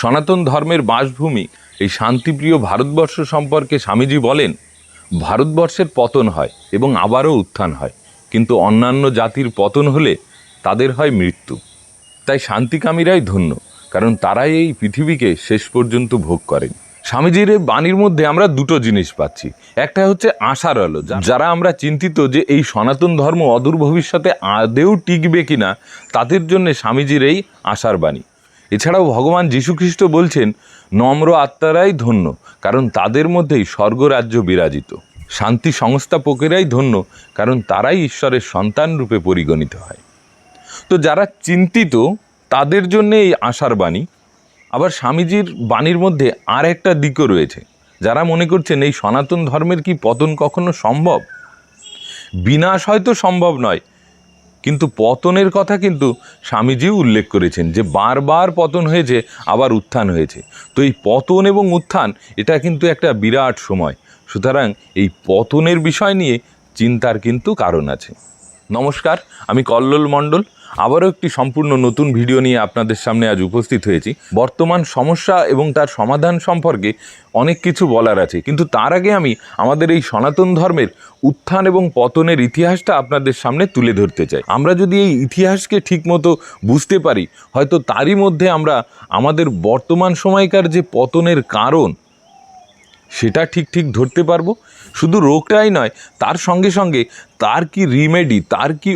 সনাতন ধর্মের বাসভূমি, এই শান্তিপ্রিয় ভারতবর্ষ সম্পর্কে স্বামীজি বলেন, ভারতবর্ষের পতন হয় এবং আবারও উত্থান হয়, কিন্তু অন্যান্য জাতির পতন হলে তাদের হয় মৃত্যু। তাই শান্তিকামীরাই ধন্য, কারণ তারাই এই পৃথিবীকে শেষ পর্যন্ত ভোগ করেন। স্বামীজির এই বাণীর মধ্যে আমরা দুটো জিনিস পাচ্ছি। একটা হচ্ছে আশার আলো যারা আমরা চিন্তিত যে এই সনাতন ধর্ম অদূর ভবিষ্যতে আদেও টিকবে কিনা, তাদের জন্য স্বামীজির এই আশার বাণী। এছাড়াও ভগবান যীশুখ্রিস্ট বলছেন, নম্র আত্মারাই ধন্য, কারণ তাদের মধ্যেই স্বর্গরাজ্য বিরাজিত। শান্তি সংস্থাপকেরাই ধন্য, কারণ তারাই ঈশ্বরের সন্তান রূপে পরিগণিত হয়। তো যারা চিন্তিত, তাদের জন্য এই আশার বাণী। আবার স্বামীজির বাণীর মধ্যে আর একটা দিকও রয়েছে। যারা মনে করছেন, এই সনাতন ধর্মের কি পতন কখনো সম্ভব? বিনাশ হয়তো সম্ভব নয় কিন্তু পতনের কথা কিন্তু স্বামীজিও উল্লেখ করেছেন যে বারবার পতন হয়েছে, আবার উত্থান হয়েছে। তো এই পতন এবং উত্থান, এটা কিন্তু একটা বিরাট সময়। সুতরাং এই পতনের বিষয় নিয়ে চিন্তার কিন্তু কারণ আছে। নমস্কার, আমি কল্লোল মণ্ডল। আবারও একটি সম্পূর্ণ নতুন ভিডিও নিয়ে আপনাদের সামনে আজ উপস্থিত হয়েছি। বর্তমান সমস্যা এবং তার সমাধান সম্পর্কে অনেক কিছু বলার আছে। কিন্তু তার আগে আমি আমাদের এই সনাতন ধর্মের উত্থান এবং পতনের ইতিহাসটা আপনাদের সামনে তুলে ধরতে চাই। আমরা যদি এই ইতিহাসকে ঠিকমতো বুঝতে পারি, হয়তো তারই মধ্যে আমরা আমাদের বর্তমান সময়কার যে পতনের কারণ, সেটা ঠিক ঠিক ধরতে পারব। শুধু রোগটাই নয়, তার সঙ্গে সঙ্গে তার কি রিমেডি তার কি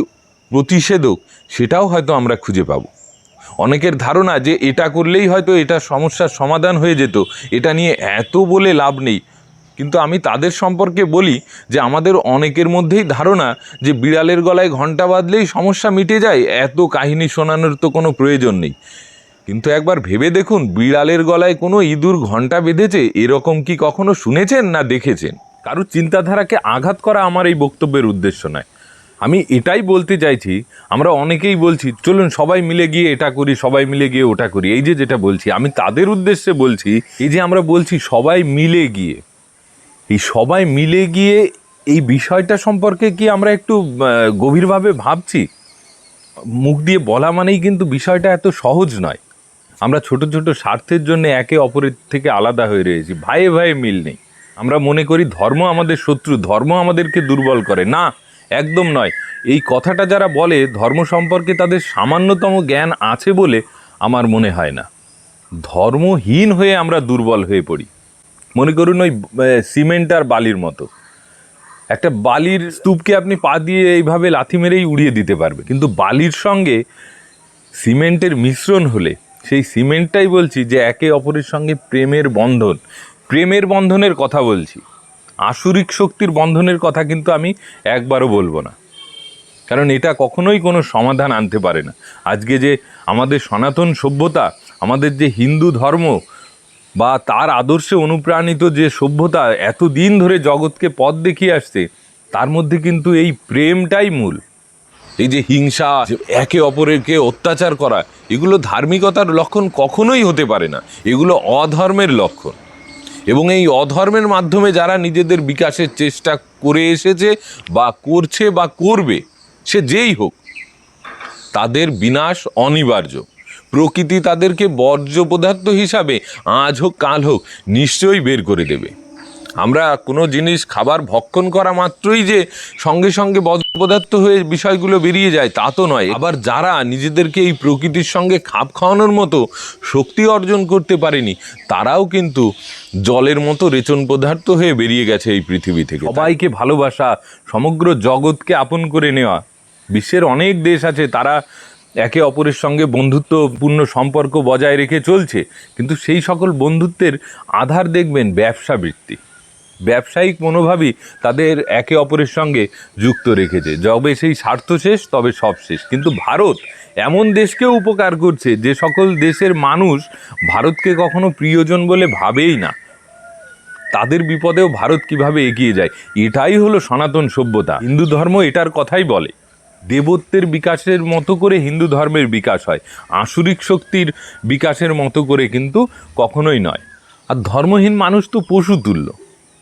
প্রতিষেধক, সেটাও হয়তো আমরা খুঁজে পাবো। অনেকের ধারণা যে এটা করলেই হয়তো এটা সমস্যার সমাধান হয়ে যেত, এটা নিয়ে এত বলে লাভ নেই। কিন্তু আমি তাদের সম্পর্কে বলি যে আমাদের অনেকের মধ্যেই ধারণা যে বিড়ালের গলায় ঘণ্টা বাঁধলেই সমস্যা মিটে যায়, এত কাহিনী শোনানোর তো কোনো প্রয়োজন নেই। কিন্তু একবার ভেবে দেখুন, বিড়ালের গলায় কোনো ইঁদুর ঘণ্টা বেঁধেছে, এরকম কি কখনো শুনেছেন না দেখেছেন? কারোর চিন্তাধারাকে আঘাত করা আমার এই বক্তব্যের উদ্দেশ্য নয়। আমি এটাই বলতে চাইছি, আমরা অনেকেই বলছি, চলুন সবাই মিলে গিয়ে এটা করি, সবাই মিলে গিয়ে ওটা করি। এই যে যেটা বলছি, আমি তাদের উদ্দেশ্যে বলছি, এই যে আমরা বলছি সবাই মিলে গিয়ে, এই সবাই মিলে গিয়ে এই বিষয়টা সম্পর্কে কি আমরা একটু গভীরভাবে ভাবছি? মুখ দিয়ে বলা মানেই কিন্তু বিষয়টা এত সহজ নয়। আমরা ছোট ছোট স্বার্থের জন্য একে অপরের থেকে আলাদা হয়ে রয়েছি, ভাইয়ে ভাইয়ে মিল নেই। আমরা মনে করি ধর্ম আমাদের শত্রু, ধর্ম আমাদেরকে দুর্বল করে। না একদম নয়। এই কথাটা যারা বলে, ধর্ম সম্পর্কে তাদের সামান্যতম জ্ঞান আছে বলে আমার মনে হয় না। ধর্মহীন হয়ে আমরা দুর্বল হয়ে পড়ি। মনে করুন ওই সিমেন্ট আর বালির মতো। একটা বালির স্তূপকে আপনি পা দিয়ে এইভাবে লাথি মেরেই উড়িয়ে দিতে পারবে কিন্তু বালির সঙ্গে সিমেন্টের মিশ্রণ হলে, সেই সিমেন্টটাই বলছি যে একে অপরের সঙ্গে প্রেমের বন্ধন। প্রেমের বন্ধনের কথা বলছি। আসুরিক শক্তির বন্ধনের কথা কিন্তু আমি একবারও বলব না। কারণ এটা কখনোই কোনো সমাধান আনতে পারে না। আজকে যে আমাদের সনাতন সভ্যতা, আমাদের যে হিন্দু ধর্ম বা তার আদর্শে অনুপ্রাণিত যে সভ্যতা এত দিন ধরে জগৎকে পথ দেখিয়ে আসছে, তার মধ্যে কিন্তু এই প্রেমটাই মূল। এই যে হিংসা একে অপরেরকে অত্যাচার করা, এগুলো ধার্মিকতার লক্ষণ কখনোই হতে পারে না। এগুলো অধর্মের লক্ষণ। এবং এই অধর্মের মাধ্যমে যারা নিজেদের বিকাশের চেষ্টা করে এসেছে বা করছে বা করবে, সে যেই হোক, তাদের বিনাশ অনিবার্য। প্রকৃতি তাদেরকে বর্জ্য পদার্থ হিসাবে আজ হোক, কাল হোক, নিশ্চয়ই বের করে দেবে। আমরা কোনো জিনিস খাবার ভক্ষণ করা মাত্রই যে সঙ্গে সঙ্গে পদার্থ হয়ে বিষয়গুলো বেরিয়ে যায়, তা তো নয়। আবার যারা নিজেদেরকে এই প্রকৃতির সঙ্গে খাপ খাওয়ানোর মতো শক্তি অর্জন করতে পারেনি, তারাও কিন্তু জলের মতো রেচন পদার্থ হয়ে বেরিয়ে গেছে এই পৃথিবী থেকে। সবাইকে ভালোবাসা, সমগ্র জগৎকে আপন করে নেওয়া। বিশ্বের অনেক দেশ আছে, তারা একে অপরের সঙ্গে বন্ধুত্বপূর্ণ সম্পর্ক বজায় রেখে চলছে। কিন্তু সেই সকল বন্ধুত্বের আধার দেখবেন ব্যবসা বৃত্তি ব্যবসায়িক মনোভাবই তাদের একে অপরের সঙ্গে যুক্ত রেখেছে। যবে সেই স্বার্থ শেষ, তবে সব শেষ। কিন্তু ভারত এমন দেশকেও উপকার করছে যে সকল দেশের মানুষ ভারতকে কখনো প্রিয়জন বলে ভাবেই না। তাদের বিপদেও ভারত কীভাবে এগিয়ে যায়, এটাই হলো সনাতন সভ্যতা। হিন্দু ধর্ম এটার কথাই বলে, দেবত্বের বিকাশের মতো করে হিন্দু ধর্মের বিকাশ হয়, আসুরিক শক্তির বিকাশের মতো করে কিন্তু কখনোই নয়। আর ধর্মহীন মানুষ তো পশু তুল্য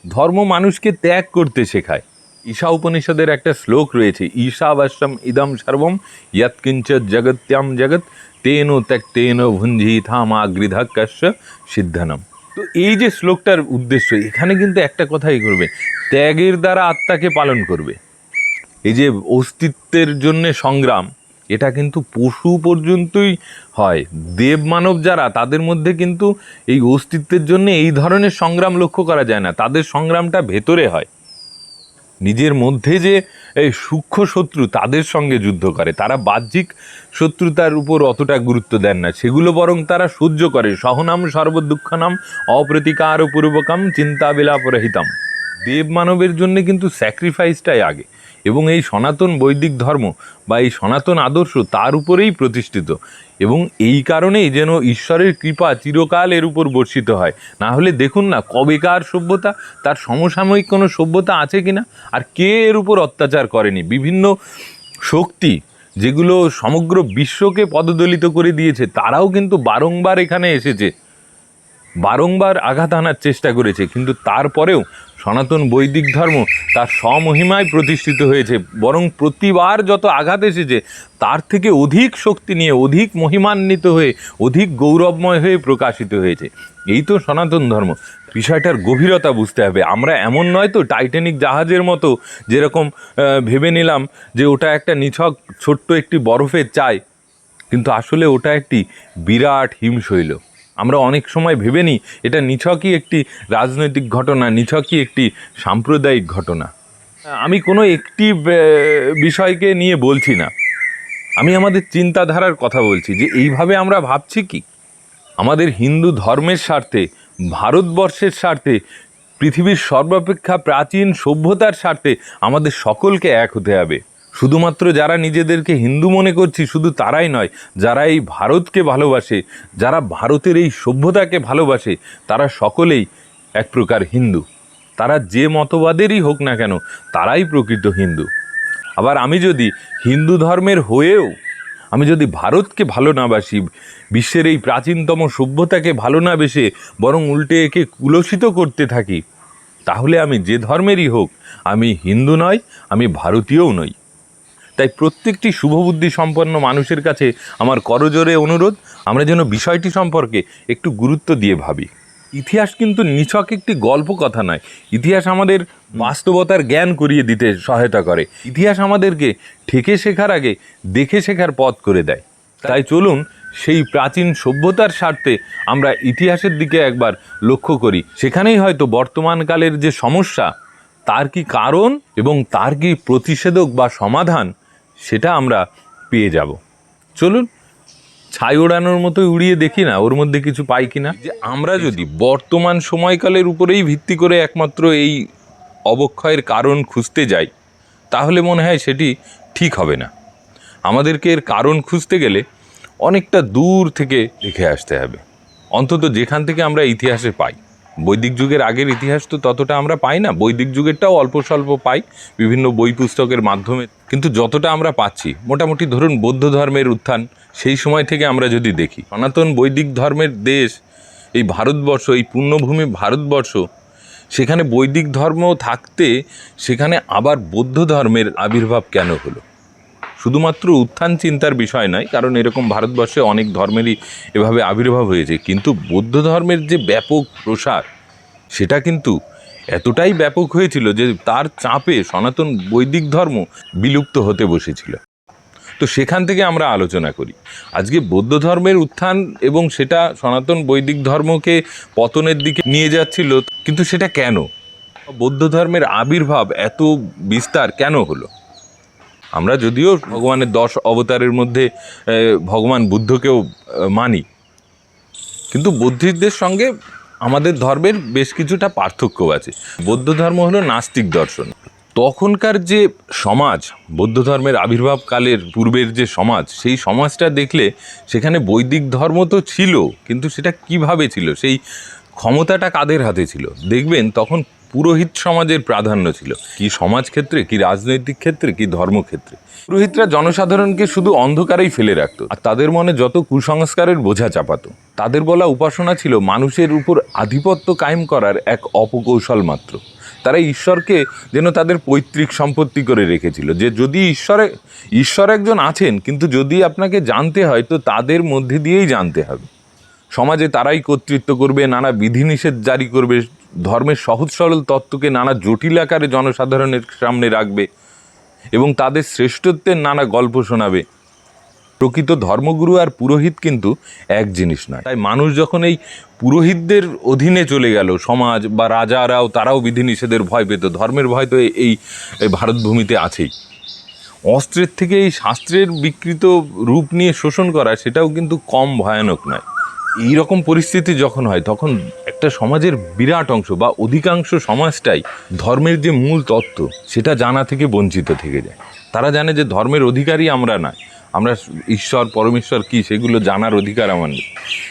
ধর্ম মানুষকে ত্যাগ করতে শেখায়। ঈশা উপনিষদের একটা শ্লোক রয়েছে ঈশা বাস্যম ইদম সর্বম ইয়ৎকিঞ্চ জগত্যাম জগৎ তেন ত্যক্তেন ভুঞ্জি থামা গৃধাকাশ্য সিদ্ধানম। তো এই যে শ্লোকটার উদ্দেশ্য, এখানে কিন্তু একটা কথাই করবে, ত্যাগের দ্বারা আত্মাকে পালন করবে। এই যে অস্তিত্বের জন্য সংগ্রাম এটা কিন্তু পশু পর্যন্তই হয়। দেব মানব যারা, তাদের মধ্যে কিন্তু এই অস্তিত্বের জন্য এই ধরনের সংগ্রাম লক্ষ্য করা যায় না। তাদের সংগ্রামটা ভেতরে হয়। নিজের মধ্যে যে এই সূক্ষ্ম শত্রু তাদের সঙ্গে যুদ্ধ করে। তারা বাহ্যিক শত্রুতার উপর অতটা গুরুত্ব দেন না। সেগুলো বরং তারা সহ্য করে। সহনাম সর্বদুঃখনাম অপ্রতিকার পূর্বকম চিন্তা বিলাপরহিতম দেব মানবের জন্য কিন্তু স্যাক্রিফাইসটাই আগে। এবং এই সনাতন বৈদিক ধর্ম বা এই সনাতন আদর্শ তার উপরেই প্রতিষ্ঠিত। এবং এই কারণেই যেন ঈশ্বরের কৃপা চিরকাল এর উপর বর্ষিত হয়। না হলে দেখুন না, কবেকার সভ্যতা, তার সমসাময়িক কোনো সভ্যতা আছে কিনা? আর কে এর উপর অত্যাচার করেনি? বিভিন্ন শক্তি যেগুলো সমগ্র বিশ্বকে পদদলিত করে দিয়েছে, তারাও কিন্তু বারংবার এখানে এসেছে। বারংবার আঘাত আনার চেষ্টা করেছে। কিন্তু তারপরেও সনাতন বৈদিক ধর্ম তার স্বমহিমায় প্রতিষ্ঠিত হয়েছে, বরং প্রতিবার যত আঘাত এসেছে, তার থেকে অধিক শক্তি নিয়ে অধিক মহিমান্বিত হয়ে, অধিক গৌরবময় হয়ে প্রকাশিত হয়েছে। এই তো সনাতন ধর্ম। বিষয়টার গভীরতা বুঝতে হবে। আমরা এমন নয় তো, টাইটানিক জাহাজের মতো যেরকম ভেবে নিলাম যে ওটা একটা নিছক ছোট্ট একটি বরফের চাই কিন্তু আসলে ওটা একটি বিরাট হিমশৈল। আমরা অনেক সময় ভেবে নিই, এটা নিছকই একটি রাজনৈতিক ঘটনা, নিছকই একটি সাম্প্রদায়িক ঘটনা। আমি কোনো একটি বিষয়কে নিয়ে বলছি না। আমি আমাদের চিন্তাধারার কথা বলছি যে এইভাবে আমরা ভাবছি কি? আমাদের হিন্দু ধর্মের স্বার্থে, ভারতবর্ষের স্বার্থে, পৃথিবীর সর্বাপেক্ষা প্রাচীন সভ্যতার স্বার্থে আমাদের সকলকে এক হতে হবে। শুধুমাত্র যারা নিজেদেরকে হিন্দু মনে করছি, শুধু তারাই নয়, যারা এই ভারতকে ভালোবাসে, যারা ভারতের এই সভ্যতাকে ভালোবাসে, তারা সকলেই এক প্রকার হিন্দু। তারা যে মতবাদেরই হোক না কেন, তারাই প্রকৃত হিন্দু। আবার আমি যদি হিন্দু ধর্মের হয়েও, আমি যদি ভারতকে ভালো না বাসি, বিশ্বের এই প্রাচীনতম সভ্যতাকে ভালো না বেসে, বরং উল্টে একে কুলসিত করতে থাকি, তাহলে আমি যে ধর্মেরই হোক, আমি হিন্দু নয়, আমি ভারতীয়ও নই। তাই প্রত্যেকটি শুভবুদ্ধি সম্পন্ন মানুষের কাছে আমার করজোরে অনুরোধ, আমরা যেন বিষয়টি সম্পর্কে একটু গুরুত্ব দিয়ে ভাবি। ইতিহাস কিন্তু নিছক একটি গল্প কথা নয়। ইতিহাস আমাদের বাস্তবতার জ্ঞান করিয়ে দিতে সহায়তা করে। ইতিহাস আমাদেরকে ঠেকে শেখার আগে দেখে শেখার পথ করে দেয়। তাই চলুন সেই প্রাচীন সভ্যতার স্বার্থে আমরা ইতিহাসের দিকে একবার লক্ষ্য করি। সেখানেই হয়তো বর্তমানকালের যে সমস্যা, তার কি কারণ এবং তার কি প্রতিষেধক বা সমাধান সেটা আমরা পেয়ে যাব। চলুন, ছাই ওড়ানোর মতোই উড়িয়ে দেখি না, ওর মধ্যে কিছু পাই কি না। যে আমরা যদি বর্তমান সময়কালের উপরেই ভিত্তি করে একমাত্র এই অবক্ষয়ের কারণ খুঁজতে যাই, তাহলে মনে হয় সেটি ঠিক হবে না। আমাদেরকে এর কারণ খুঁজতে গেলে অনেকটা দূর থেকে দেখে আসতে হবে। অন্তত যেখান থেকে আমরা ইতিহাসে পাই। বৈদিক যুগের আগের ইতিহাস তো ততটা আমরা পাই না। বৈদিক যুগেরটাও অল্প স্বল্প পাই, বিভিন্ন বই পুস্তকের মাধ্যমে। কিন্তু যতটা আমরা পাচ্ছি, মোটামুটি ধরুন বৌদ্ধ ধর্মের উত্থান, সেই সময় থেকে আমরা যদি দেখি, সনাতন বৈদিক ধর্মের দেশ, এই ভারতবর্ষ, এই পূর্ণভূমি ভারতবর্ষ, সেখানে বৈদিক ধর্ম থাকতে, সেখানে আবার বৌদ্ধ ধর্মের আবির্ভাব কেন হলো? শুধুমাত্র উত্থান চিন্তার বিষয় নয়, কারণ এরকম ভারতবর্ষে অনেক ধর্মেরই এভাবে আবির্ভাব হয়েছে। কিন্তু বৌদ্ধ ধর্মের যে ব্যাপক প্রসার সেটা কিন্তু এতটাই ব্যাপক হয়েছিল যে তার চাপে সনাতন বৈদিক ধর্ম বিলুপ্ত হতে বসেছিল। তো সেখান থেকে আমরা আলোচনা করি। আজকে বৌদ্ধ ধর্মের উত্থান এবং সেটা সনাতন বৈদিক ধর্মকে পতনের দিকে নিয়ে যাচ্ছিল, কিন্তু সেটা কেন? বৌদ্ধ ধর্মের আবির্ভাব এত বিস্তার কেন হলো? আমরা যদিও ভগবানের দশ অবতারের মধ্যে ভগবান বুদ্ধকেও মানি। কিন্তু বুদ্ধিদের সঙ্গে আমাদের ধর্মের বেশ কিছুটা পার্থক্য আছে। বৌদ্ধ ধর্ম হলো নাস্তিক দর্শন। তখনকার যে সমাজ, বৌদ্ধ ধর্মের আবির্ভাবকালের পূর্বের যে সমাজ, সেই সমাজটা দেখলে সেখানে বৈদিক ধর্ম তো ছিল, কিন্তু সেটা কীভাবে ছিল? সেই ক্ষমতাটা কাদের হাতে ছিল? দেখবেন তখন পুরোহিত সমাজের প্রাধান্য ছিল। কি সমাজ ক্ষেত্রে কি রাজনৈতিক ক্ষেত্রে, কি ধর্মক্ষেত্রে। পুরোহিতরা জনসাধারণকে শুধু অন্ধকারেই ফেলে রাখত আর তাদের মনে যত কুসংস্কারের বোঝা চাপাত, তাদের বলা উপাসনা ছিল মানুষের উপর আধিপত্য কায়েম করার এক অপকৌশল মাত্র। তারা ঈশ্বরকে যেন তাদের পৈতৃক সম্পত্তি করে রেখেছিল, যে যদি ঈশ্বরে, ঈশ্বর একজন আছেন, কিন্তু যদি আপনাকে জানতে হয়, তো তাদের মধ্যে দিয়েই জানতে হবে। সমাজে তারাই কর্তৃত্ব করবে, নানা বিধিনিষেধ জারি করবে ধর্মের সহজ সরল তত্ত্বকে নানা জটিল আকারে জনসাধারণের সামনে রাখবে এবং তাদের শ্রেষ্ঠত্বের নানা গল্প শোনাবে। প্রকৃত ধর্মগুরু আর পুরোহিত কিন্তু এক জিনিস নয়। তাই মানুষ যখন এই পুরোহিতদের অধীনে চলে গেল, সমাজ বা রাজারাও তারাও বিধিনিষেধের ভয় পেত, ধর্মের ভয় তো এই ভারতভূমিতে আছেই। অস্ত্রের থেকে এই শাস্ত্রের বিকৃত রূপ নিয়ে শোষণ করা সেটাও কিন্তু কম ভয়ানক নয়। এই রকম পরিস্থিতি যখন হয়, তখন একটা সমাজের বিরাট অংশ বা অধিকাংশ সমাজটাই ধর্মের যে মূল তত্ত্ব, সেটা জানা থেকে বঞ্চিত থেকে যায়। তারা জানে যে ধর্মের অধিকারই আমরা না আমরা ঈশ্বর, পরমেশ্বর কি, সেগুলো জানার অধিকার আমার নেই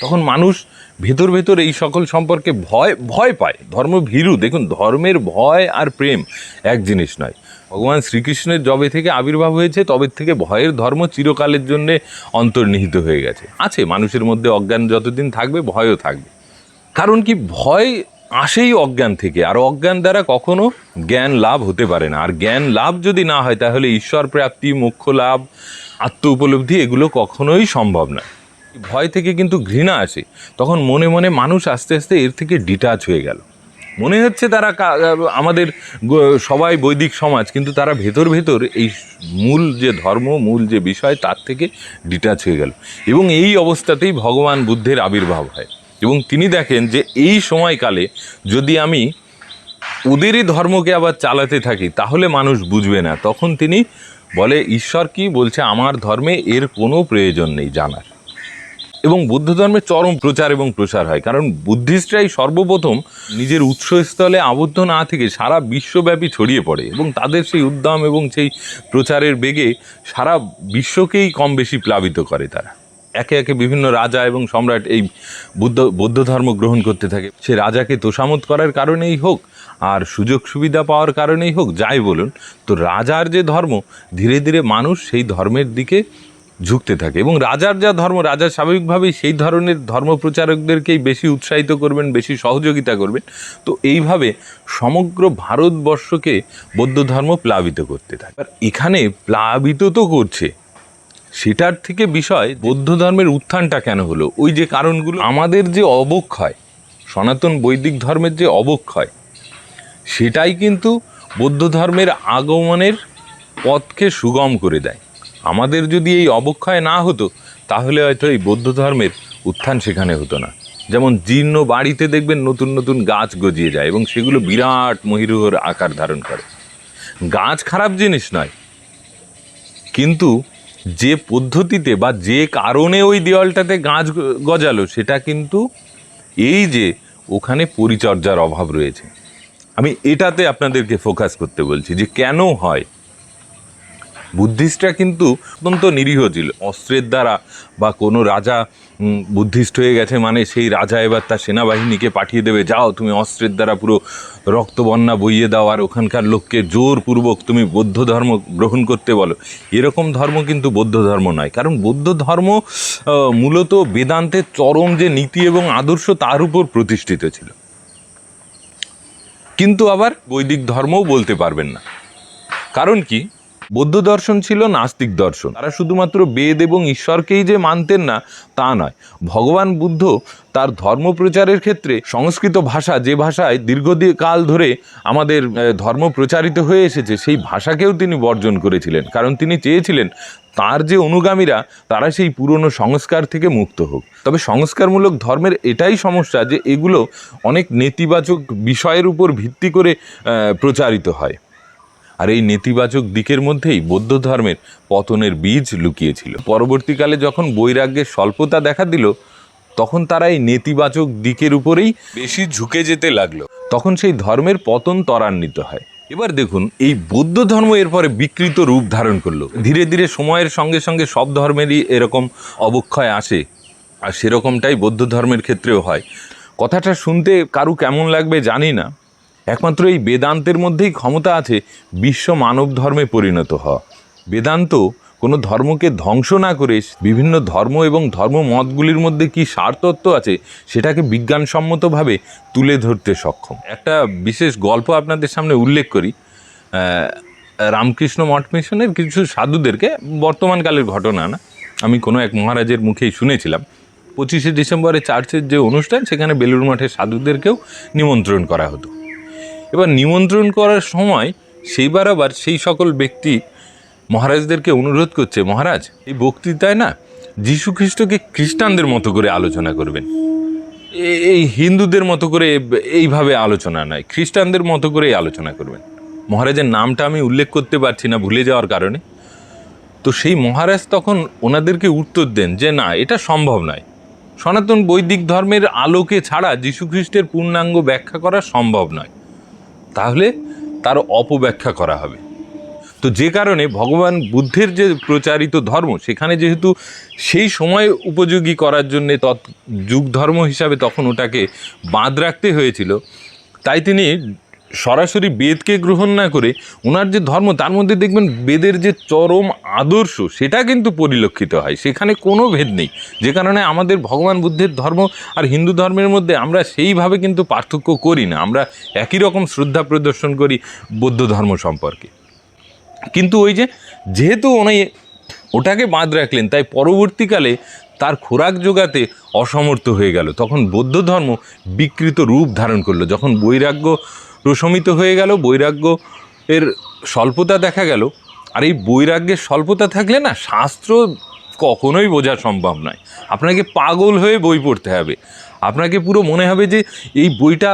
তখন মানুষ ভেতর ভেতর এই সকল সম্পর্কে ভয় ভয় পায়। ধর্ম ভীরু। দেখুন, ধর্মের ভয় আর প্রেম এক জিনিস নয়। ভগবান শ্রীকৃষ্ণের জবে থেকে আবির্ভাব হয়েছে, তবে থেকে ভয়ের ধর্ম চিরকালের জন্যে অন্তর্নিহিত হয়ে গেছে। আছে, মানুষের মধ্যে অজ্ঞান যতদিন থাকবে, ভয়ও থাকবে। কারণ কি, ভয় আসেই অজ্ঞান থেকে, আর অজ্ঞান দ্বারা কখনো জ্ঞান লাভ হতে পারে না। আর জ্ঞান লাভ যদি না হয়, তাহলে ঈশ্বর প্রাপ্তি, মোক্ষ লাভ, আত্ম উপলব্ধি, এগুলো কখনোই সম্ভব না। ভয় থেকে কিন্তু ঘৃণা আসে। তখন মনে মনে মানুষ আস্তে আস্তে এর থেকে ডিটাচ হয়ে গেল। মনে হচ্ছে তারা আমাদের সবাই বৈদিক সমাজ, কিন্তু তারা ভেতর ভেতর এই মূল যে ধর্ম, মূল যে বিষয়, তার থেকে ডিটাচ হয়ে গেল। এবং এই অবস্থাতেই ভগবান বুদ্ধের আবির্ভাব হয়। এবং তিনি দেখেন যে এই সময়কালে যদি আমি ওদেরই ধর্মকে আবার চালাতে থাকি, তাহলে মানুষ বুঝবে না। তখন তিনি বলে, ঈশ্বর কি? বলছে, আমার ধর্মে এর কোনো প্রয়োজন নেই জানার। এবং বৌদ্ধ ধর্মের চরম প্রচার এবং প্রসার হয়। কারণ বুদ্ধিস্টরাই সর্বপ্রথম নিজের উৎসস্থলে আবদ্ধ না থেকে সারা বিশ্বব্যাপী ছড়িয়ে পড়ে এবং তাদের সেই উদ্যম এবং সেই প্রচারের বেগে সারা বিশ্বকেই কম বেশি প্লাবিত করে তারা। একে একে বিভিন্ন রাজা এবং সম্রাট এই বুদ্ধ বৌদ্ধ ধর্ম গ্রহণ করতে থাকে। সে রাজাকে তোষামত করার কারণেই হোক আর সুযোগ সুবিধা পাওয়ার কারণেই হোক, যাই বলুন, তো রাজার যে ধর্ম, ধীরে ধীরে মানুষ সেই ধর্মের দিকে ঝুঁকতে থাকে এবং রাজার যা ধর্ম, রাজা স্বাভাবিকভাবেই সেই ধরনের ধর্ম প্রচারকদেরকেই বেশি উৎসাহিত করবেন, বেশি সহযোগিতা করবেন। তো এইভাবে সমগ্র ভারতবর্ষকে বৌদ্ধ ধর্ম প্লাবিত করতে থাকে। আর এখানে প্লাবিত তো করছে। সেটার থেকে বিষয়, বৌদ্ধ ধর্মের উত্থানটা কেন হলো? ওই যে কারণগুলো, আমাদের যে অবক্ষয়, সনাতন বৈদিক ধর্মের যে অবক্ষয়, সেটাই কিন্তু বৌদ্ধ ধর্মের আগমনের পথকে সুগম করে দেয়। আমাদের যদি এই অবক্ষয় না হতো, তাহলে হয়তো এই বৌদ্ধ ধর্মের উত্থান সেখানে হতো না। যেমন জীর্ণ বাড়িতে দেখবেন নতুন নতুন গাছ গজিয়ে যায় এবং সেগুলো বিরাট মহিরুহর আকার ধারণ করে। গাছ খারাপ জিনিস নয়। কিন্তু যে পদ্ধতিতে বা যে কারণে ওই দেওয়ালটাতে গাছ গজালো, সেটা কিন্তু এই যে ওখানে পরিচর্যার অভাব রয়েছে। আমি এটাতে আপনাদেরকে ফোকাস করতে বলছি যে কেন হয়? বুদ্ধিস্টরা কিন্তু অত্যন্ত নিরীহ ছিল। অস্ত্রের দ্বারা বা কোনো রাজা বুদ্ধিস্ট হয়ে গেছে মানে সেই রাজা এবার তার সেনাবাহিনীকে পাঠিয়ে দেবে, যাও, তুমি অস্ত্রের দ্বারা পুরো রক্তবন্যা বইয়ে দাও আর ওখানকার লোককে জোরপূর্বক তুমি বৌদ্ধ ধর্ম গ্রহণ করতে বলো। এরকম ধর্ম কিন্তু বৌদ্ধ ধর্ম নয়। কারণ বৌদ্ধ ধর্ম মূলত বেদান্তের চরম যে নীতি এবং আদর্শ তার উপর প্রতিষ্ঠিত ছিল। কিন্তু আবার বৈদিক ধর্মও বলতে পারবেন না। কারণ কি? বৌদ্ধ দর্শন ছিল নাস্তিক দর্শন। তারা শুধুমাত্র বেদ এবং ঈশ্বরকেই যে মানতেন না, তা নয়। ভগবান বুদ্ধ তার ধর্ম প্রচারের ক্ষেত্রে সংস্কৃত ভাষা, যে ভাষায় দীর্ঘকাল ধরে আমাদের ধর্ম প্রচারিত হয়ে এসেছে, সেই ভাষাকেও তিনি বর্জন করেছিলেন। কারণ তিনি চেয়েছিলেন তার যে অনুগামীরা, তারা সেই পুরনো সংস্কার থেকে মুক্ত হোক। তবে সংস্কারমূলক ধর্মের এটাই সমস্যা যে এগুলো অনেক নেতিবাচক বিষয়ের উপর ভিত্তি করে প্রচারিত হয়। আর এই নেতিবাচক দিকের মধ্যেই বৌদ্ধ ধর্মের পতনের বীজ লুকিয়েছিল। পরবর্তীকালে যখন বৈরাগ্যের স্বল্পতা দেখা দিল, তখন তারা এই নেতিবাচক দিকের উপরেই বেশি ঝুঁকে যেতে লাগল। তখন সেই ধর্মের পতন ত্বরান্বিত হয়। এবার দেখুন, এই বৌদ্ধ ধর্ম এরপরে বিকৃত রূপ ধারণ করল। ধীরে ধীরে সময়ের সঙ্গে সঙ্গে সব ধর্মেরই এরকম অবক্ষয় আসে, আর সেরকমটাই বৌদ্ধ ধর্মের ক্ষেত্রেও হয়। কথাটা শুনতে কারু কেমন লাগবে জানি না। একমাত্র এই বেদান্তের মধ্যেই ক্ষমতা আছে বিশ্ব মানব ধর্মে পরিণত হওয়া। বেদান্ত কোনো ধর্মকে ধ্বংস না করে বিভিন্ন ধর্ম এবং ধর্ম মতগুলির মধ্যে কি সারতত্ত্ব আছে সেটাকে বিজ্ঞানসম্মতভাবে তুলে ধরতে সক্ষম। একটা বিশেষ গল্প আপনাদের সামনে উল্লেখ করি। রামকৃষ্ণ মঠ মিশনের কিছু সাধুদেরকে বর্তমানকালের ঘটনা না, আমি কোনো এক মহারাজের মুখেই শুনেছিলাম। পঁচিশে ডিসেম্বরে চার্চের যে অনুষ্ঠান, সেখানে বেলুড় মঠের সাধুদেরকেও নিমন্ত্রণ করা হতো। এবার নিমন্ত্রণ করার সময় সেইবার আবার সেই সকল ব্যক্তি মহারাজদেরকে অনুরোধ করছে, মহারাজ, এই বক্তৃতায় না যীশু খ্রিস্টকে খ্রিস্টানদের মতো করে আলোচনা করবেন। এই হিন্দুদের মতো করে এইভাবে আলোচনা নয়, খ্রিস্টানদের মতো করেই আলোচনা করবেন। মহারাজের নামটা আমি উল্লেখ করতে পারছি না ভুলে যাওয়ার কারণে। তো সেই মহারাজ তখন ওনাদেরকে উত্তর দেন যে, না, এটা সম্ভব নয়। সনাতন বৈদিক ধর্মের আলোকে ছাড়া যীশুখ্রিস্টের পূর্ণাঙ্গ ব্যাখ্যা করা সম্ভব নয়। তাহলে তার অপব্যাখ্যা করা হবে। তো যে কারণে ভগবান বুদ্ধের যে প্রচারিত ধর্ম, সেখানে যেহেতু সেই সময় উপযোগী করার জন্যে তৎ যুগ ধর্ম হিসাবে তখন ওটাকে বাঁধ রাখতে হয়েছিল, তাই তিনি সরাসরি বেদকে গ্রহণ না করে ওনার যে ধর্ম, তার মধ্যে দেখবেন বেদের যে চরম আদর্শ, সেটা কিন্তু পরিলক্ষিত হয়। সেখানে কোনো ভেদ নেই। যে কারণে আমাদের ভগবান বুদ্ধের ধর্ম আর হিন্দু ধর্মের মধ্যে আমরা সেইভাবে কিন্তু পার্থক্য করি না। আমরা একই রকম শ্রদ্ধা প্রদর্শন করি বৌদ্ধ ধর্ম সম্পর্কে। কিন্তু ওই যে যেহেতু উনি ওটাকে বাদ রাখলেন, তাই পরবর্তীকালে তার খোরাক জোগাতে অসমর্থ হয়ে গেল। তখন বৌদ্ধ ধর্ম বিকৃত রূপ ধারণ করল। যখন বৈরাগ্য প্রশমিত হয়ে গেল, বৈরাগ্য এর স্বল্পতা দেখা গেল। আর এই বৈরাগ্যের স্বল্পতা থাকলে না শাস্ত্র কখনোই বোঝা সম্ভব নয়। আপনাকে পাগল হয়ে বই পড়তে হবে। আপনাকে পুরো মনে হবে যে এই বইটা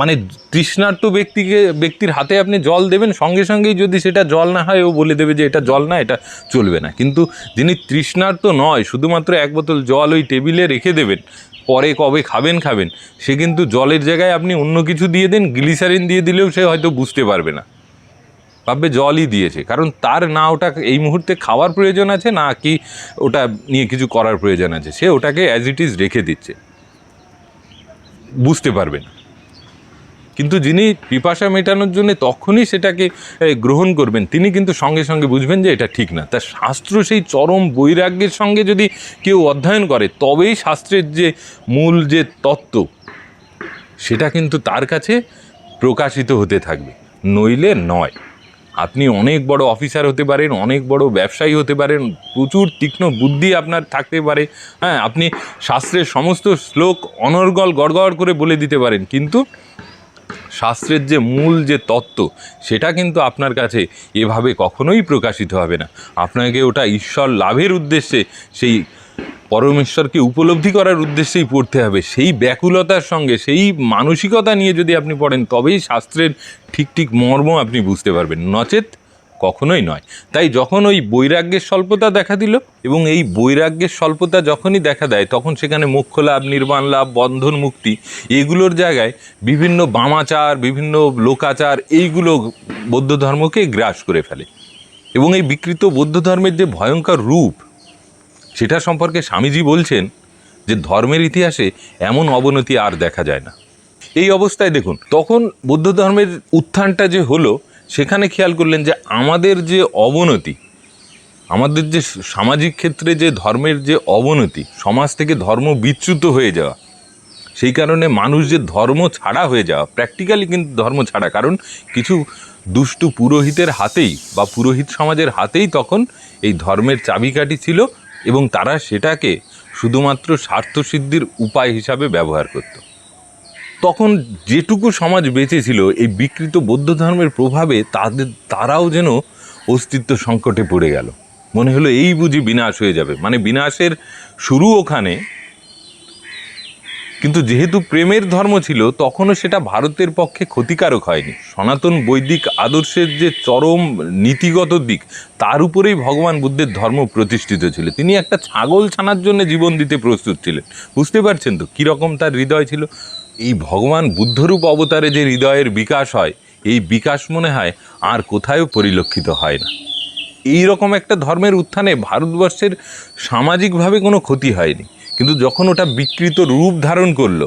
মানে তৃষ্ণার্ত ব্যক্তিকে, ব্যক্তির হাতে আপনি জল দেবেন, সঙ্গে সঙ্গেই যদি সেটা জল না হয়, ও বলে দেবে যে এটা জল না, এটা চলবে না। কিন্তু যিনি তৃষ্ণার্ত নয়, শুধুমাত্র এক বোতল জল ওই টেবিলে রেখে দেবেন পরে কবে খাবেন খাবেন। সে কিন্তু জলের জায়গায় আপনি অন্য কিছু দিয়ে দেন, গ্লিসারিন দিয়ে দিলেও সে হয়তো বুঝতে পারবে না। ভাববে জলই দিয়েছে। কারণ তার না ওটা এই মুহূর্তে খাওয়ার প্রয়োজন আছে, না কি ওটা নিয়ে কিছু করার প্রয়োজন আছে। সে ওটাকে অ্যাজ ইট ইজ রেখে দিচ্ছে। বুঝতে পারবে না। কিন্তু যিনি পিপাসা মেটানোর জন্য তখনই সেটাকে গ্রহণ করবেন, তিনি কিন্তু সঙ্গে সঙ্গে বুঝবেন যে এটা ঠিক না। তা শাস্ত্র সেই চরম বৈরাগ্যের সঙ্গে যদি কেউ অধ্যয়ন করে, তবেই শাস্ত্রের যে মূল যে তত্ত্ব, সেটা কিন্তু তার কাছে প্রকাশিত হতে থাকবে। নইলে নয়। আপনি অনেক বড় অফিসার হতে পারেন, অনেক বড় ব্যবসায়ী হতে পারেন, প্রচুর তীক্ষ্ণ বুদ্ধি আপনার থাকতে পারে। হ্যাঁ আপনি শাস্ত্রের সমস্ত শ্লোক অনর্গল গড়গড় করে বলে দিতে পারেন, কিন্তু শাস্ত্রের যে মূল যে তত্ত্ব, সেটা কিন্তু আপনার কাছে এভাবে কখনোই প্রকাশিত হবে না। আপনাকে ওটা ঈশ্বর লাভের উদ্দেশ্যে, সেই পরমেশ্বরকে উপলব্ধি করার উদ্দেশ্যেই পড়তে হবে। সেই ব্যাকুলতার সঙ্গে, সেই মানসিকতা নিয়ে যদি আপনি পড়েন, তবেই শাস্ত্রের ঠিক ঠিক মর্ম আপনি বুঝতে পারবেন। নচেত কখনোই নয়। তাই যখন ওই বৈরাগ্যের স্বল্পতা দেখা দিল এবং এই বৈরাগ্যের স্বল্পতা যখনই দেখা দেয়, তখন সেখানে মোক্ষ লাভ নির্বাণ লাভ, বন্ধন মুক্তি এগুলোর জায়গায় বিভিন্ন বামাচার, বিভিন্ন লোকাচার এইগুলো বৌদ্ধ ধর্মকে গ্রাস করে ফেলে। এবং এই বিকৃত বৌদ্ধ ধর্মের যে ভয়ঙ্কর রূপ, সেটা সম্পর্কে স্বামীজি বলছেন যে ধর্মের ইতিহাসে এমন অবনতি আর দেখা যায় না। এই অবস্থায় দেখুন, তখন বৌদ্ধ ধর্মের উত্থানটা যে হলো সেখানে খেয়াল করলেন যে আমাদের যে অবনতি, আমাদের যে সামাজিক ক্ষেত্রে যে ধর্মের যে অবনতি, সমাজ থেকে ধর্ম বিচ্যুত হয়ে যাওয়া, সেই কারণে মানুষ যে ধর্ম ছাড়া হয়ে যাওয়া প্র্যাকটিক্যালি কিন্তু ধর্ম ছাড়া, কারণ কিছু দুষ্টু পুরোহিতের হাতেই বা পুরোহিত সমাজের হাতেই তখন এই ধর্মের চাবিকাঠি ছিল এবং তারা সেটাকে শুধুমাত্র স্বার্থসিদ্ধির উপায় হিসাবে ব্যবহার করত। তখন যেটুকু সমাজ বেঁচে ছিল এই বিকৃত বৌদ্ধ ধর্মের প্রভাবে তাদের, তারাও যেন অস্তিত্ব সংকটে পড়ে গেল। মনে হলো এই বুঝি বিনাশ হয়ে যাবে। মানে বিনাশের শুরু ওখানে। কিন্তু যেহেতু প্রেমের ধর্ম ছিল, তখনও সেটা ভারতের পক্ষে ক্ষতিকারক হয়নি। সনাতন বৈদিক আদর্শের যে চরম নীতিগত দিক, তার উপরেই ভগবান বুদ্ধের ধর্ম প্রতিষ্ঠিত ছিল। তিনি একটা ছাগল ছানার জন্য জীবন দিতে প্রস্তুত ছিলেন। বুঝতে পারছেন তো, কীরকম তার হৃদয় ছিল? এই ভগবান বুদ্ধরূপ অবতারে যে হৃদয়ের বিকাশ হয়, এই বিকাশ মনে হয় আর কোথায়ও পরিলক্ষিত হয় না। এই রকম একটা ধর্মের উত্থানে ভারতবর্ষের সামাজিকভাবে কোনো ক্ষতি হয়নি। কিন্তু যখন ওটা বিকৃত রূপ ধারণ করল,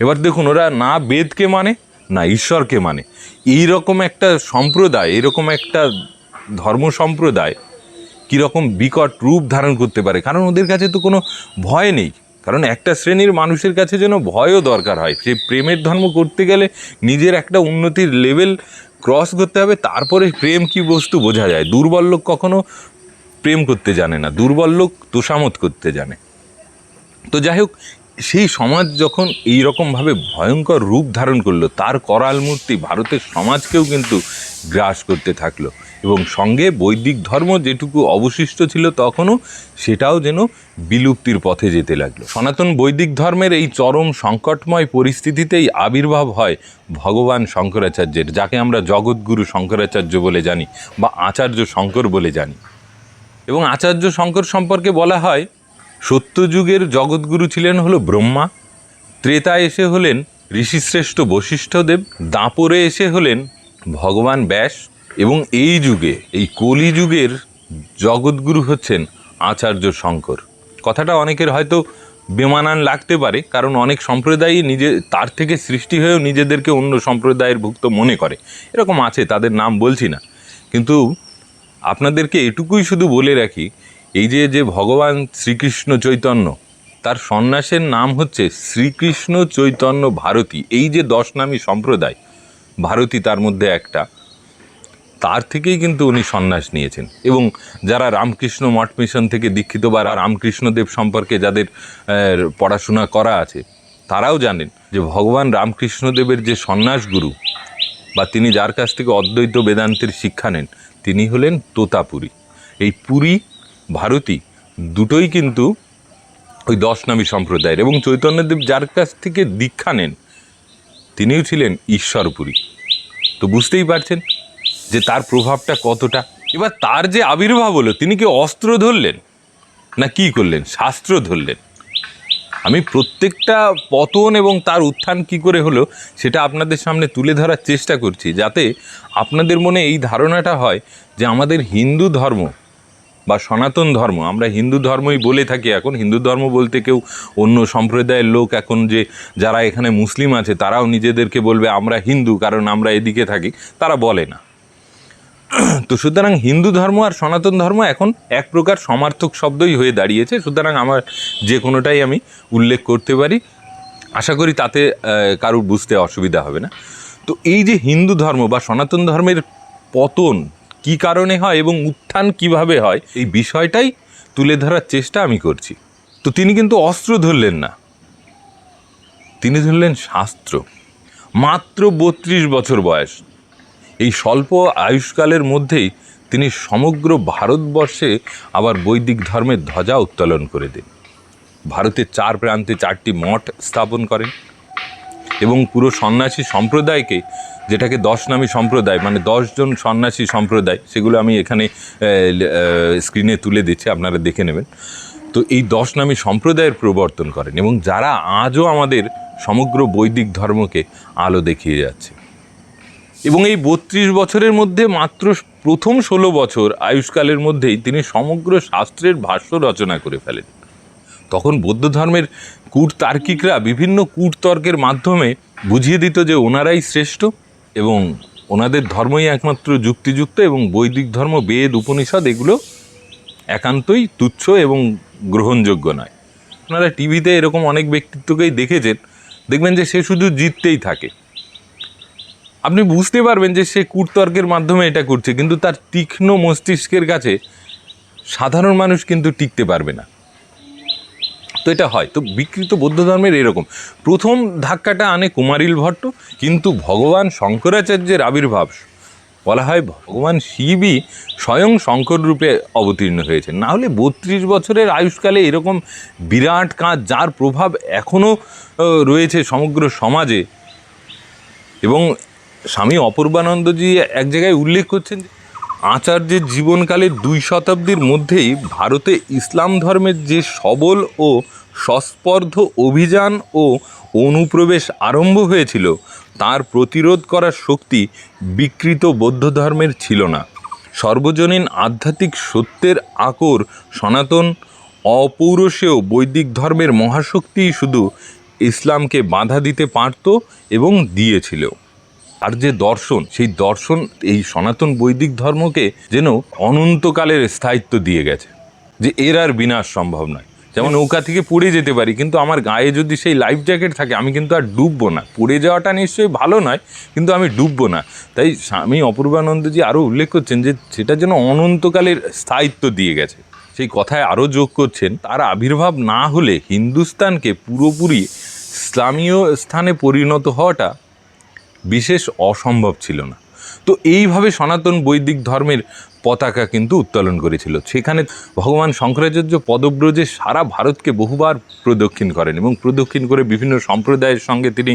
এবার দেখুন ওরা না বেদকে মানে না ঈশ্বরকে মানে। এই রকম একটা সম্প্রদায় এরকম একটা ধর্ম সম্প্রদায় কীরকম বিকট রূপ ধারণ করতে পারে? কারণ ওদের কাছে তো কোনো ভয় নেই। কারণ একটা শ্রেণির মানুষের কাছে যেন ভয়ও দরকার হয়। সে প্রেমের ধর্ম করতে গেলে নিজের একটা উন্নতির লেভেল ক্রস করতে হবে, তারপরে প্রেম কি বস্তু বোঝা যায়। দুর্বল লোক কখনো প্রেম করতে জানে না, দুর্বল লোক তোষামত করতে জানে। তো যাই হোক, সেই সমাজ যখন এই রকমভাবে ভয়ঙ্কর রূপ ধারণ করল, তার করাল মূর্তি ভারতের সমাজকেও কিন্তু গ্রাস করতে থাকল। এবং সঙ্গে বৈদিক ধর্ম যেটুকু অবশিষ্ট ছিল তখনও সেটাও যেন বিলুপ্তির পথে যেতে লাগল। সনাতন বৈদিক ধর্মের এই চরম সংকটময় পরিস্থিতিতেই আবির্ভাব হয় ভগবান শঙ্করাচার্যের, যাকে আমরা জগৎগুরু শঙ্করাচার্য বলে জানি বা আচার্য শঙ্কর বলে জানি। এবং আচার্য শঙ্কর সম্পর্কে বলা হয়, সত্যযুগের জগৎগুরু ছিলেন হলো ব্রহ্মা, ত্রেতা এসে হলেন ঋষিশ্রেষ্ঠ বশিষ্ঠদেব, দাঁপরে এসে হলেন ভগবান ব্যাস এবং এই যুগে, এই কলি যুগের জগৎগুরু হচ্ছেন আচার্য শঙ্কর। কথাটা অনেকের হয়তো বেমানান লাগতে পারে, কারণ অনেক সম্প্রদায়ই নিজে, তার থেকে সৃষ্টি হয়েও নিজেদেরকে অন্য সম্প্রদায়ের ভুক্ত মনে করে। এরকম আছে, তাদের নাম বলছি না। কিন্তু আপনাদেরকে এটুকুই শুধু বলে রাখি, এই যে যে ভগবান শ্রীকৃষ্ণ চৈতন্য, তার সন্ন্যাসের নাম হচ্ছে শ্রীকৃষ্ণ চৈতন্য ভারতী। এই যে দশ নামী সম্প্রদায়, ভারতী তার মধ্যে একটা। তার থেকেই কিন্তু উনি সন্ন্যাস নিয়েছেন। এবং যারা রামকৃষ্ণ মঠ মিশন থেকে দীক্ষিত বা রামকৃষ্ণদেব সম্পর্কে যাদের পড়াশোনা করা আছে, তারাও জানেন যে ভগবান রামকৃষ্ণদেবের যে সন্ন্যাস গুরু বা তিনি যার কাছ থেকে অদ্বৈত বেদান্তের শিক্ষা নেন, তিনি হলেন তোতাপুরী। এই পুরী, ভারতী দুটোই কিন্তু ওই দশ নামী সম্প্রদায়ের এবং চৈতন্যদেব যার কাছ থেকে দীক্ষা নেন, তিনিও ছিলেন ঈশ্বরপুরী। তো বুঝতেই পারছেন যে তার প্রভাবটা কতটা? এবার তার যে আবির্ভাব হলো, তিনি কি অস্ত্র ধরলেন? না কি করলেন? শাস্ত্র ধরলেন। আমি প্রত্যেকটা পতন এবং তার উত্থান কি করে হলো, সেটা আপনাদের সামনে তুলে ধরার চেষ্টা করছি, যাতে আপনাদের মনে এই ধারণাটা হয় যে আমাদের হিন্দু ধর্ম বা সনাতন ধর্ম, আমরা হিন্দু ধর্মই বলে থাকি এখন, হিন্দু ধর্ম বলতে কেউ অন্য সম্প্রদায়ের লোক এখন যে যারা এখানে মুসলিম আছে, তারাও নিজেদেরকে বলবে আমরা হিন্দু, কারণ আমরা এদিকে থাকি, তারা বলে না। তো সুতরাং হিন্দু ধর্ম আর সনাতন ধর্ম এখন এক প্রকার সমার্থক শব্দই হয়ে দাঁড়িয়েছে। সুতরাং আমার যে কোনোটাই আমি উল্লেখ করতে পারি। আশা করি তাতে কারুর বুঝতে অসুবিধা হবে না। তো এই যে হিন্দু ধর্ম বা সনাতন ধর্মের পতন কি কারণে হয় এবং উত্থান কীভাবে হয়, এই বিষয়টাই তুলে ধরার চেষ্টা আমি করছি। তো তিনি কিন্তু অস্ত্র ধরলেন না। তিনি ধরলেন শাস্ত্র। মাত্র বত্রিশ বছর বয়স। এই স্বল্প আয়ুষ্কালের মধ্যেই তিনি সমগ্র ভারতবর্ষে আবার বৈদিক ধর্মের ধ্বজা উত্তোলন করে দেন। ভারতের চার প্রান্তে চারটি মঠ স্থাপন করেন এবং পুরো সন্ন্যাসী সম্প্রদায়কে, যেটাকে দশ নামী সম্প্রদায় মানে দশজন সন্ন্যাসী সম্প্রদায়, সেগুলো আমি এখানে স্ক্রিনে তুলে দিচ্ছি, আপনারা দেখে নেবেন। তো এই দশ নামী সম্প্রদায়ের প্রবর্তন করেন এবং যারা আজও আমাদের সমগ্র বৈদিক ধর্মকে আলো দেখিয়ে যাচ্ছে। এবং এই বত্রিশ বছরের মধ্যে মাত্র প্রথম ষোলো বছর আয়ুষ্কালের মধ্যেই তিনি সমগ্র শাস্ত্রের ভাষ্য রচনা করে ফেলেন। তখন বৌদ্ধ ধর্মের কূটতার্কিকরা বিভিন্ন কূটতর্কের মাধ্যমে বুঝিয়ে দিত যে ওনারাই শ্রেষ্ঠ এবং ওনাদের ধর্মই একমাত্র যুক্তিযুক্ত এবং বৈদিক ধর্ম, বেদ, উপনিষদ এগুলো একান্তই তুচ্ছ এবং গ্রহণযোগ্য নয়। আপনারা টিভিতে এরকম অনেক ব্যক্তিত্বকেই দেখেছেন। দেখবেন যে সে শুধু জিততেই থাকে। আপনি বুঝতে পারবেন যে সে কূটতর্কের মাধ্যমে এটা করছে, কিন্তু তার তীক্ষ্ণ মস্তিষ্কের কাছে সাধারণ মানুষ কিন্তু টিকতে পারবে না। তো এটা হয়। তো বিকৃত বৌদ্ধ ধর্মের এরকম। প্রথম ধাক্কাটা আনে কুমারিল ভট্ট, কিন্তু ভগবান শঙ্করাচার্যের আবির্ভাব বলা হয় ভগবান শিবই স্বয়ং শঙ্কর রূপে অবতীর্ণ হয়েছেন। না হলে বত্রিশ বছরের আয়ুষ্কালে এরকম বিরাট কাজ যার প্রভাব এখনও রয়েছে সমগ্র সমাজে। এবং স্বামী অপূর্বানন্দজি এক জায়গায় উল্লেখ করছেন আচার্যের জীবনকালের দুই শতাব্দীর মধ্যেই ভারতে ইসলাম ধর্মের যে সবল ও সস্পর্ধ অভিযান ও অনুপ্রবেশ আরম্ভ হয়েছিল, তার প্রতিরোধ করার শক্তি বিকৃত বৌদ্ধ ধর্মের ছিল না। সর্বজনীন আধ্যাত্মিক সত্যের আকর সনাতন অপৌরসেও বৈদিক ধর্মের মহাশক্তিই শুধু ইসলামকে বাধা দিতে পারত এবং দিয়েছিল। আর যে দর্শন, সেই দর্শন এই সনাতন বৈদিক ধর্মকে যেন অনন্তকালের স্থায়িত্ব দিয়ে গেছে, যে এর আর বিনাশ সম্ভব নয়। যেমন নৌকা থেকে পড়ে যেতে পারি, কিন্তু আমার গায়ে যদি সেই লাইফ জ্যাকেট থাকে, আমি কিন্তু আর ডুববো না। পড়ে যাওয়াটা নিশ্চয়ই ভালো নয়, কিন্তু আমি ডুববো না। তাই স্বামী অপূর্বানন্দজি আরও উল্লেখ করছেন যে সেটা যেন অনন্তকালের স্থায়িত্ব দিয়ে গেছে। সেই কথায় আরও যোগ করছেন, তার আবির্ভাব না হলে হিন্দুস্তানকে পুরোপুরি ইসলামীয় স্থানে পরিণত হওয়াটা বিশেষ অসম্ভব ছিল না। তো এইভাবে সনাতন বৈদিক ধর্মের পতাকা কিন্তু উত্তোলন করেছিল। সেখানে ভগবান শঙ্করাচার্য পদব্রজে সারা ভারতকে বহুবার প্রদক্ষিণ করেন এবং প্রদক্ষিণ করে বিভিন্ন সম্প্রদায়ের সঙ্গে তিনি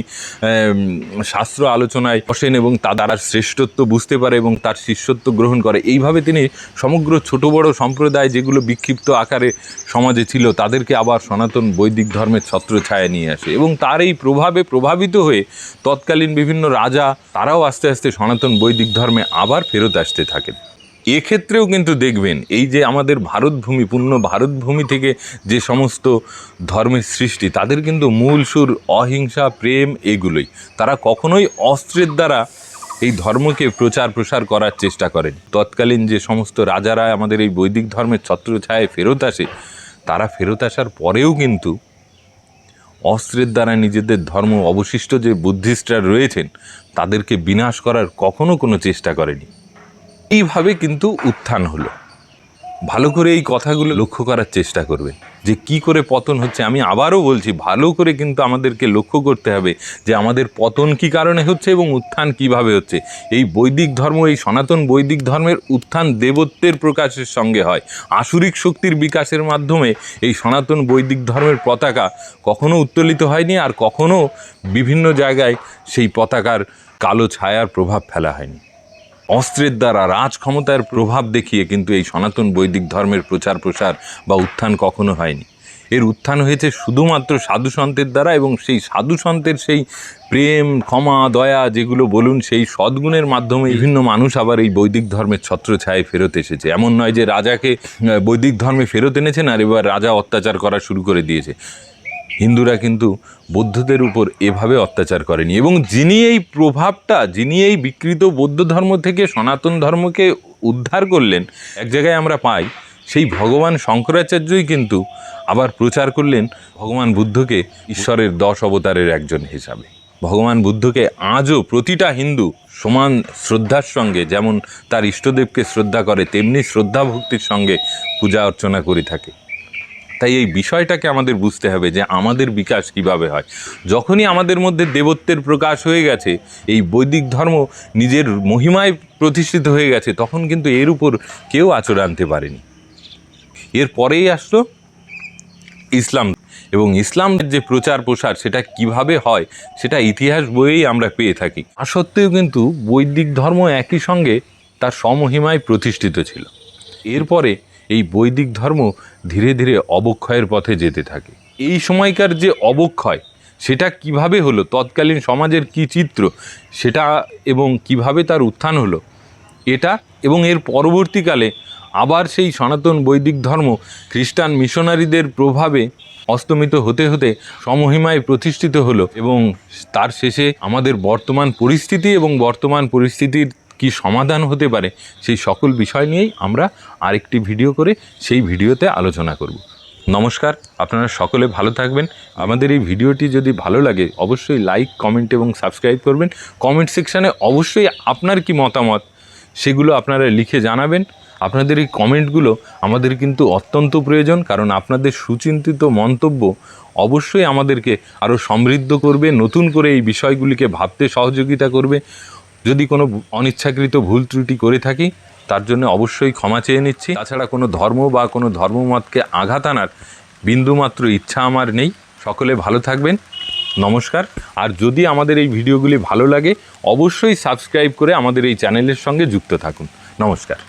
শাস্ত্র আলোচনায় বসেন এবং তা দ্বারা শ্রেষ্ঠত্ব বুঝতে পারে এবং তার শিষ্যত্ব গ্রহণ করে। এইভাবে তিনি সমগ্র ছোট বড় সম্প্রদায় যেগুলো বিক্ষিপ্ত আকারে সমাজে ছিল, তাদেরকে আবার সনাতন বৈদিক ধর্মের ছত্রছায়া নিয়ে আসে এবং তার এই প্রভাবে প্রভাবিত হয়ে তৎকালীন বিভিন্ন রাজা, তারাও আস্তে আস্তে সনাতন বৈদিক ধর্মে আবার ফেরত আসতে থাকেন। এক্ষেত্রেও কিন্তু দেখবেন, এই যে আমাদের ভারতভূমি, পূর্ণ ভারতভূমি থেকে যে সমস্ত ধর্মের সৃষ্টি, তাদের কিন্তু মূল সুর অহিংসা, প্রেম এগুলোই। তারা কখনোই অস্ত্রের দ্বারা এই ধর্মকে প্রচার প্রসার করার চেষ্টা করেন। তৎকালীন যে সমস্ত রাজারা আমাদের এই বৈদিক ধর্মের ছত্রছায়ায় ফেরত আসে, তারা ফেরত আসার পরেও কিন্তু অস্ত্রের দ্বারা নিজেদের ধর্ম অবশিষ্ট যে বুদ্ধিস্টরা রয়েছেন, তাদেরকে বিনাশ করার কখনো কোনো চেষ্টা করেনি। এইভাবে কিন্তু উত্থান হলো। ভালো করে এই কথাগুলো লক্ষ্য করার চেষ্টা করবে যে কি করে পতন হচ্ছে। আমি আবারও বলছি, ভালো করে কিন্তু আমাদেরকে লক্ষ্য করতে হবে যে আমাদের পতন কি কারণে হচ্ছে এবং উত্থান কীভাবে হচ্ছে। এই বৈদিক ধর্ম, এই সনাতন বৈদিক ধর্মের উত্থান দেবত্বের প্রকাশের সঙ্গে হয়। আসুরিক শক্তির বিকাশের মাধ্যমে এই সনাতন বৈদিক ধর্মের পতাকা কখনো উত্তোলিত হয়নি আর কখনো বিভিন্ন জায়গায় সেই পতাকার কালো ছায়ার প্রভাব ফেলা হয়নি। অস্ত্রের দ্বারা রাজ ক্ষমতার প্রভাব দেখিয়ে কিন্তু এই সনাতন বৈদিক ধর্মের প্রচার প্রসার বা উত্থান কখনো হয়নি। এর উত্থান হয়েছে শুধুমাত্র সাধু সন্তের দ্বারা এবং সেই সাধু সন্তের সেই প্রেম, ক্ষমা, দয়া যেগুলো বলুন, সেই সদ্গুণের মাধ্যমে বিভিন্ন মানুষ আবার এই বৈদিক ধর্মের ছত্রছায়ায় ফেরত এসেছে। এমন নয় যে রাজাকে বৈদিক ধর্মে ফেরত এনেছেন আর এবার রাজা অত্যাচার করা শুরু করে দিয়েছে। হিন্দুরা কিন্তু বৌদ্ধদের উপর এভাবে অত্যাচার করেনি। এবং যিনি এই প্রভাবটা, যিনি এই বিকৃত বৌদ্ধ ধর্ম থেকে সনাতন ধর্মকে উদ্ধার করলেন, এক জায়গায় আমরা পাই, সেই ভগবান শঙ্করাচার্যই কিন্তু আবার প্রচার করলেন ভগবান বুদ্ধকে ঈশ্বরের দশ অবতারের একজন হিসাবে। ভগবান বুদ্ধকে আজও প্রতিটা হিন্দু সমান শ্রদ্ধার সঙ্গে, যেমন তার ইষ্টদেবকে শ্রদ্ধা করে, তেমনি শ্রদ্ধা ভক্তির সঙ্গে পূজা অর্চনা করে থাকে। তাই এই বিষয়টাকে আমাদের বুঝতে হবে যে আমাদের বিকাশ কীভাবে হয়। যখনই আমাদের মধ্যে দেবত্বের প্রকাশ হয়ে গেছে, এই বৈদিক ধর্ম নিজের মহিমায় প্রতিষ্ঠিত হয়ে গেছে, তখন কিন্তু এর উপর কেউ আচর আনতে পারেনি। এর পরেই আসলো ইসলাম এবং ইসলামের যে প্রচার প্রসার, সেটা কীভাবে হয়, সেটা ইতিহাস বইয়েই আমরা পেয়ে থাকি। আর সত্ত্বেও কিন্তু বৈদিক ধর্ম একই সঙ্গে তার সমহিমায় প্রতিষ্ঠিত ছিল। এরপরে এই বৈদিক ধর্ম ধীরে ধীরে অবক্ষয়ের পথে যেতে থাকে। এই সময়কার যে অবক্ষয়, সেটা কীভাবে হলো? তৎকালীন সমাজের কি চিত্র? সেটা এবং কীভাবে তার উত্থান হলো? এটা এবং এর পরবর্তীকালে আবার সেই সনাতন বৈদিক ধর্ম খ্রিস্টান মিশনারিদের প্রভাবে অস্তমিত হতে হতে সমহিমায় প্রতিষ্ঠিত হলো এবং তার শেষে আমাদের বর্তমান পরিস্থিতি এবং বর্তমান পরিস্থিতির কি সমাধান হতে পারে সেই সকল বিষয় নিয়েই আমরা আরেকটি ভিডিও করে সেই ভিডিওতে আলোচনা করব। নমস্কার, আপনারা সকলে ভালো থাকবেন। আমাদের এই ভিডিওটি যদি ভালো লাগে, অবশ্যই লাইক, কমেন্ট এবং সাবস্ক্রাইব করবেন। কমেন্ট সেকশানে অবশ্যই আপনার কি মতামত সেগুলো আপনারা লিখে জানাবেন। আপনাদের এই কমেন্টগুলো আমাদের কিন্তু অত্যন্ত প্রয়োজন, কারণ আপনাদের সুচিন্তিত মন্তব্য অবশ্যই আমাদেরকে আরও সমৃদ্ধ করবে, নতুন করে এই বিষয়গুলিকে ভাবতে সহযোগিতা করবে। যদি কোনো অনিচ্ছাকৃত ভুল ত্রুটি করে থাকি, তার জন্য অবশ্যই ক্ষমা চেয়ে নিচ্ছি। তাছাড়া কোনো ধর্ম বা কোনো ধর্মমতকে আঘাত আনার বিন্দুমাত্র ইচ্ছা আমার নেই। সকলে ভালো থাকবেন। নমস্কার। আর যদি আমাদের এই ভিডিওগুলি ভালো লাগে, অবশ্যই সাবস্ক্রাইব করে আমাদের এই চ্যানেলের সঙ্গে যুক্ত থাকুন। নমস্কার।